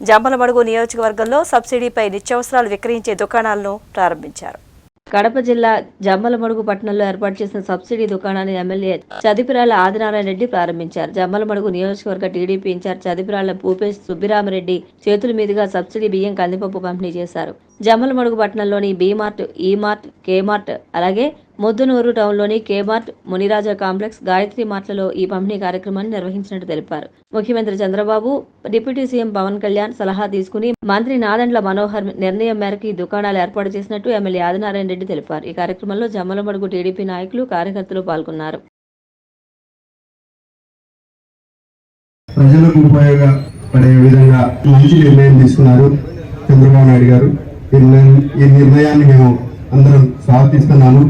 జంబలమడుగు నియోజకవర్గంలో సబ్సిడీపై నిత్యావసరాలు విక్రయించే దుకాణాలను ప్రారంభించారు. కడప జిల్లా జమ్మలమడుగు పట్టణంలో ఏర్పాటు చేసిన సబ్సిడీ దుకాణాన్ని ఎమ్మెల్యే చదిపిరాల ఆదినారాయణ రెడ్డి ప్రారంభించారు. జమ్మలమడుగు నియోజకవర్గ టీడీపీ ఇన్ఛార్జ్ చదిపిరాల భూపేష్ సుబ్బిరామరెడ్డి చేతుల మీదుగా సబ్సిడీ బియ్యం కందిపప్పు పంపిణీ చేశారు. జమ్మలమడుగు పట్టణంలోని B Mart mart E mart K mart అలాగే Muddanur టౌన్లోని K Mart Muniraja complex Gayatri మార్ట్లలో ఈ పంపిణీ కార్యక్రమాన్ని నిర్వహించినట్టు తెలిపారు. ముఖ్యమంత్రి చంద్రబాబు డిప్యూటీ సీఎం పవన్ కళ్యాణ్ సలహా తీసుకుని మంత్రి నాదండ్ల మనోహర్ నిర్ణయం మేరకు ఈ దుకాణాలు ఏర్పాటు చేసినట్టు ఎమ్మెల్యే ఆదినారాయణ రెడ్డి తెలిపారు. ఈ కార్యక్రమంలో జమ్మలమడుగు టీడీపీ నాయకులు కార్యకర్తలు పాల్గొన్నారు. ప్రజలకు ఉపయోగపడే విధంగా మంచి నిర్ణయం తీసుకున్నారు చంద్రబాబు నాయుడు గారు. ఈ నిర్ణయాన్ని మేము అందరం స్వాగతిస్తున్నాము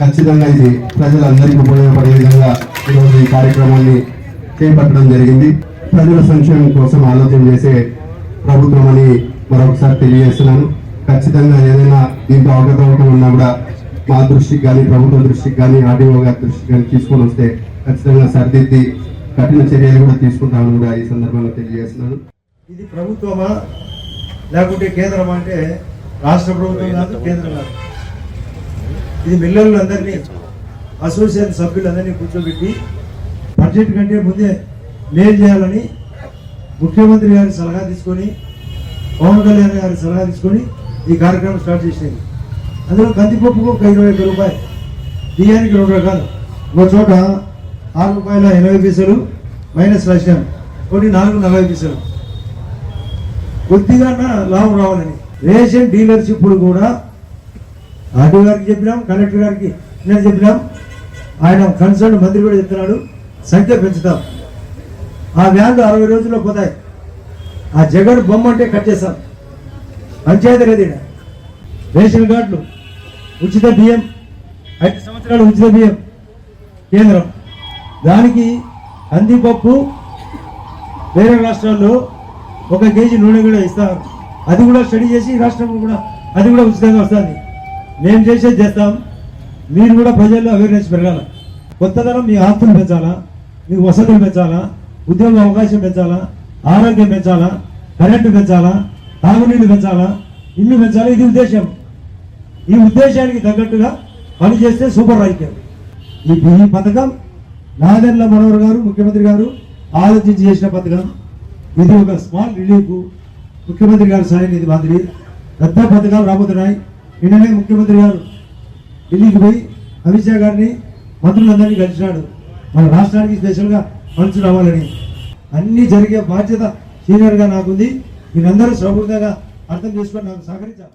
ఖచ్చితంగా ఇది ప్రజలందరికీ ఉపయోగపడే విధంగా ఈరోజు ఈ కార్యక్రమాన్ని చేపట్టడం జరిగింది. ప్రజల సంక్షేమం కోసం ఆలోచన చేసే ప్రభుత్వం అని మరొకసారి తెలియజేస్తున్నాను. ఖచ్చితంగా ఏదైనా దీంట్లో అవకతవకలు ఉన్నా కూడా మా దృష్టికి కానీ ప్రభుత్వ దృష్టికి కానీ ఆర్డీఓ గారి దృష్టికి కానీ తీసుకొని వస్తే ఖచ్చితంగా సరిదిద్ది కఠిన చర్యలు కూడా తీసుకుంటామని కూడా ఈ సందర్భంగా తెలియజేస్తున్నాను. ఇది ప్రభుత్వమా? లేకుంటే కేంద్రమా అంటే రాష్ట్ర ప్రభుత్వం కాదు కేంద్రం కాదు. ఇది మిల్లర్లందరినీ అసోసియేషన్ సభ్యులందరినీ కూర్చోబెట్టి బడ్జెట్ కంటే ముందే మేలు చేయాలని ముఖ్యమంత్రి గారి సలహా తీసుకొని పవన్ కళ్యాణ్ గారి సలహా తీసుకొని ఈ కార్యక్రమం స్టార్ట్ చేసేది. అందులో కందిపప్పుకు ఒక ఇరవై ఒక్క రూపాయలు బియ్యానికి రెండు రకాలు ఒక చోట ఆరు రూపాయల ఎనభై పైసలు మైనస్ రాశాం ఒకటి నాలుగు నలభై పైసలు. కొద్దిగా లాభం రావాలని. రేషన్ డీలర్షిప్ కూడా ఆర్టీ గారికి చెప్పినాం కలెక్టర్ గారికి నేను చెప్పినాం. ఆయన కన్సర్న్ మంత్రి కూడా చెప్తున్నాడు సంఖ్య పెంచుతాం. ఆ వ్యాన్లు అరవై రోజుల్లో పోతాయి. ఆ జగన్ బొమ్మ అంటే కట్ చేస్తాం. పంచాయతీ లేదు రేషన్ కార్డులు ఉచిత బియ్యం ఐదు సంవత్సరాలు ఉచిత బియ్యం కేంద్రం. దానికి కందిపప్పు వేరే రాష్ట్రాల్లో ఒక కేజీ నూనె కూడా ఇస్తారు. అది కూడా స్టడీ చేసి రాష్ట్రంలో కూడా అది కూడా ఉచితంగా వస్తుంది. మేము చేసేది చేస్తాం. మీరు కూడా ప్రజల్లో అవేర్నెస్ పెరగాల. కొత్తదనం మీ ఆస్తులు పెంచాలా? మీ వసతులు పెంచాలా? ఉద్యోగ అవకాశం పెంచాలా? ఆరోగ్యం పెంచాలా? కరెంటు పెంచాలా? తాగునీళ్ళు పెంచాలా? ఇల్లు పెంచాలా? ఇది ఉద్దేశం ఈ ఉద్దేశానికి తగ్గట్టుగా పనిచేస్తే సూపర్ రాజకీయం. ఈ ఈ పథకం నాదెండ్ల మనోహర్ గారు ముఖ్యమంత్రి గారు ఆలోచించి చేసిన పథకం. ఇది ఒక స్మాల్ రిలీఫ్. ముఖ్యమంత్రి గారు సాయం నిధి మాదిరి. పెద్ద పథకాలు రాబోతున్నాయి. నిన్ననే ముఖ్యమంత్రి గారు ఢిల్లీకి పోయి అమిత్ షా గారిని మంత్రులందరినీ కలిసినాడు. మన రాష్ట్రానికి స్పెషల్గా ఫండ్స్ రావాలని. అన్నీ జరిగే బాధ్యత సీనియర్గా నాకుంది. మీరందరూ సౌకర్యంగా అర్థం చేసుకొని నాకు సహకరించాలి.